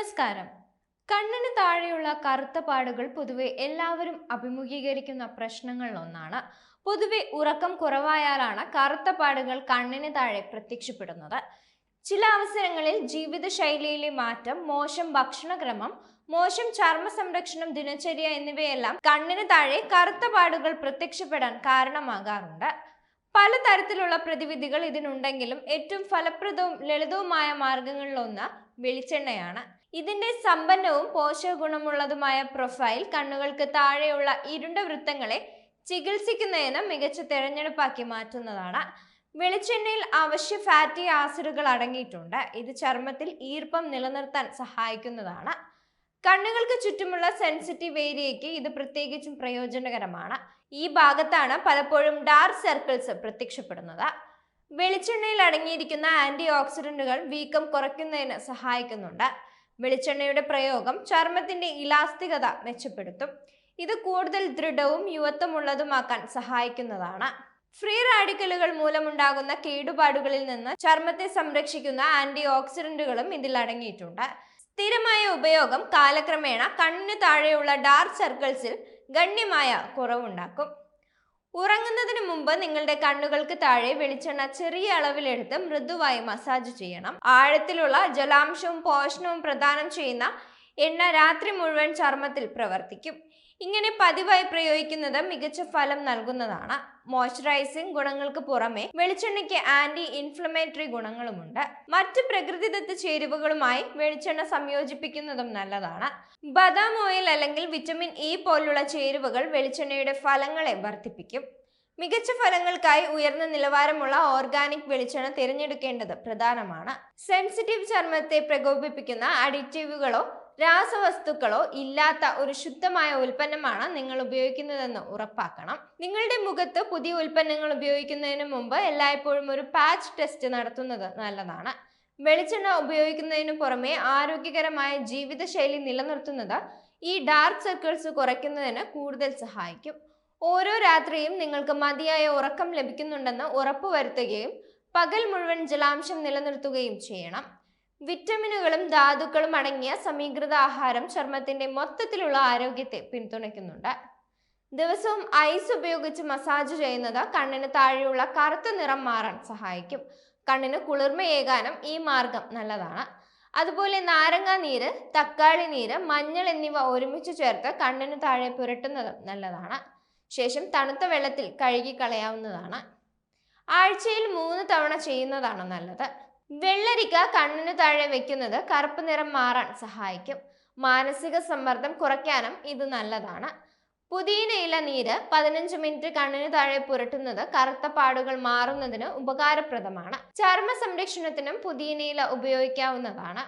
നമസ്കാരം. കണ്ണിന് താഴെയുള്ള കറുത്ത പാടുകൾ പൊതുവെ എല്ലാവരും അഭിമുഖീകരിക്കുന്ന പ്രശ്നങ്ങളിൽ ഒന്നാണ് പൊതുവെ ഉറക്കം കുറവായാലാണ് കറുത്ത പാടുകൾ കണ്ണിന് താഴെ പ്രത്യക്ഷപ്പെടുന്നത്. ചില അവസരങ്ങളിൽ ജീവിതശൈലിയിലെ മാറ്റം മോശം ഭക്ഷണക്രമം മോശം ചർമ്മ സംരക്ഷണം ദിനചര്യ എന്നിവയെല്ലാം കണ്ണിന് താഴെ കറുത്ത പാടുകൾ പ്രത്യക്ഷപ്പെടാൻ കാരണമാകാറുണ്ട്. പലതരത്തിലുള്ള പ്രതിവിധികൾ ഇതിനുണ്ടെങ്കിലും ഏറ്റവും ഫലപ്രദവും ലളിതവുമായ മാർഗങ്ങളിലൊന്ന് വെളിച്ചെണ്ണയാണ്. ഇതിന്റെ സമ്പന്നവും പോഷകഗുണമുള്ളതുമായ പ്രൊഫൈൽ കണ്ണുകൾക്ക് താഴെയുള്ള ഇരുണ്ട വൃത്തങ്ങളെ ചികിത്സിക്കുന്നതിന് മികച്ച തിരഞ്ഞെടുപ്പാക്കി മാറ്റുന്നതാണ്. വെളിച്ചെണ്ണയിൽ അവശ്യ ഫാറ്റി ആസിഡുകൾ അടങ്ങിയിട്ടുണ്ട്. ഇത് ചർമ്മത്തിൽ ഈർപ്പം നിലനിർത്താൻ സഹായിക്കുന്നതാണ്. കണ്ണുകൾക്ക് ചുറ്റുമുള്ള സെൻസിറ്റീവ് ഏരിയയ്ക്ക് ഇത് പ്രത്യേകിച്ചും പ്രയോജനകരമാണ്. ഈ ഭാഗത്താണ് പലപ്പോഴും ഡാർക്ക് സർക്കിൾസ് പ്രത്യക്ഷപ്പെടുന്നത്. വെളിച്ചെണ്ണയിൽ അടങ്ങിയിരിക്കുന്ന ആന്റി ഓക്സിഡന്റുകൾ വീക്കം കുറയ്ക്കുന്നതിന് സഹായിക്കുന്നുണ്ട്. വെളിച്ചെണ്ണയുടെ പ്രയോഗം ചർമ്മത്തിന്റെ ഇലാസ്തികത മെച്ചപ്പെടുത്തും. ഇത് കൂടുതൽ ദൃഢവും യുവത്വമുള്ളതുമാക്കാൻ സഹായിക്കുന്നതാണ്. ഫ്രീ റാഡിക്കലുകൾ മൂലമുണ്ടാകുന്ന കേടുപാടുകളിൽ നിന്ന് ചർമ്മത്തെ സംരക്ഷിക്കുന്ന ആന്റി ഓക്സിഡന്റുകളും ഇതിൽ അടങ്ങിയിട്ടുണ്ട്. സ്ഥിരമായ ഉപയോഗം കാലക്രമേണ കണ്ണിനു താഴെയുള്ള ഡാർക്ക് സർക്കിൾസിൽ ഗണ്യമായ കുറവുണ്ടാക്കും. ഉറങ്ങുന്നതിന് മുമ്പ് നിങ്ങളുടെ കണ്ണുകൾക്ക് താഴെ വെളിച്ചെണ്ണ ചെറിയ അളവിലെടുത്ത് മൃദുവായി മസാജ് ചെയ്യണം. ആഴത്തിലുള്ള ജലാംശവും പോഷണവും പ്രദാനം ചെയ്യുന്ന എണ്ണ രാത്രി മുഴുവൻ ചർമ്മത്തിൽ പ്രവർത്തിക്കും. ഇങ്ങനെ പതിവായി പ്രയോഗിക്കുന്നത് മികച്ച ഫലം നൽകുന്നതാണ്. മോയ്സ്ചറൈസിംഗ് ഗുണങ്ങൾക്ക് പുറമെ വെളിച്ചെണ്ണയ്ക്ക് ആന്റി ഇൻഫ്ലമേറ്ററി ഗുണങ്ങളുമുണ്ട്. മറ്റ് പ്രകൃതിദത്ത ചേരുവകളുമായി വെളിച്ചെണ്ണ സംയോജിപ്പിക്കുന്നതും നല്ലതാണ്. ബദാം ഓയിൽ അല്ലെങ്കിൽ വിറ്റമിൻ ഇ പോലുള്ള ചേരുവകൾ വെളിച്ചെണ്ണയുടെ ഫലങ്ങളെ വർദ്ധിപ്പിക്കും. മികച്ച ഫലങ്ങൾക്കായി ഉയർന്ന നിലവാരമുള്ള ഓർഗാനിക് വെളിച്ചെണ്ണ തിരഞ്ഞെടുക്കേണ്ടത് പ്രധാനമാണ്. സെൻസിറ്റീവ് ചർമ്മത്തെ പ്രകോപിപ്പിക്കുന്ന അഡിക്റ്റീവുകളോ രാസവസ്തുക്കളോ ഇല്ലാത്ത ഒരു ശുദ്ധമായ ഉൽപ്പന്നമാണ് നിങ്ങൾ ഉപയോഗിക്കുന്നതെന്ന് ഉറപ്പാക്കണം. നിങ്ങളുടെ മുഖത്ത് പുതിയ ഉൽപ്പന്നങ്ങൾ ഉപയോഗിക്കുന്നതിന് മുമ്പ് എല്ലായ്പ്പോഴും ഒരു പാച്ച് ടെസ്റ്റ് നടത്തുന്നത് നല്ലതാണ്. വെളിച്ചെണ്ണ ഉപയോഗിക്കുന്നതിന് പുറമെ ആരോഗ്യകരമായ ജീവിതശൈലി നിലനിർത്തുന്നത് ഈ ഡാർക്ക് സർക്കിൾസ് കുറയ്ക്കുന്നതിന് കൂടുതൽ സഹായിക്കും. ഓരോ രാത്രിയും നിങ്ങൾക്ക് മതിയായ ഉറക്കം ലഭിക്കുന്നുണ്ടെന്ന് ഉറപ്പുവരുത്തുകയും പകൽ മുഴുവൻ ജലാംശം നിലനിർത്തുകയും ചെയ്യണം. വിറ്റമിനുകളും ധാതുക്കളും അടങ്ങിയ സമീകൃത ആഹാരം ചർമ്മത്തിന്റെ മൊത്തത്തിലുള്ള ആരോഗ്യത്തെ പിന്തുണയ്ക്കുന്നുണ്ട്. ദിവസവും ഐസ് ഉപയോഗിച്ച് മസാജ് ചെയ്യുന്നത് കണ്ണിന് താഴെയുള്ള കറുത്ത നിറം മാറാൻ സഹായിക്കും. കണ്ണിന് കുളിർമയേകാനും ഈ മാർഗം നല്ലതാണ്. അതുപോലെ നാരങ്ങാ നീര് തക്കാളി നീര് മഞ്ഞൾ എന്നിവ ഒരുമിച്ച് ചേർത്ത് കണ്ണിന് താഴെ പുരട്ടുന്നതും നല്ലതാണ്. ശേഷം തണുത്ത വെള്ളത്തിൽ കഴുകി കളയാവുന്നതാണ്. ആഴ്ചയിൽ മൂന്ന് തവണ ചെയ്യുന്നതാണ് നല്ലത്. വെള്ളരിക്ക കണ്ണിന് താഴെ വെക്കുന്നത് കറുപ്പ് നിറം മാറാൻ സഹായിക്കും. മാനസിക സമ്മർദ്ദം കുറയ്ക്കാനും ഇത് നല്ലതാണ്. പുതിയനയില നീര് പതിനഞ്ച് മിനിറ്റ് കണ്ണിന് താഴെ പുരട്ടുന്നത് കറുത്ത പാടുകൾ മാറുന്നതിന് ഉപകാരപ്രദമാണ്. ചർമ്മ സംരക്ഷണത്തിനും പുതിയനയില ഉപയോഗിക്കാവുന്നതാണ്.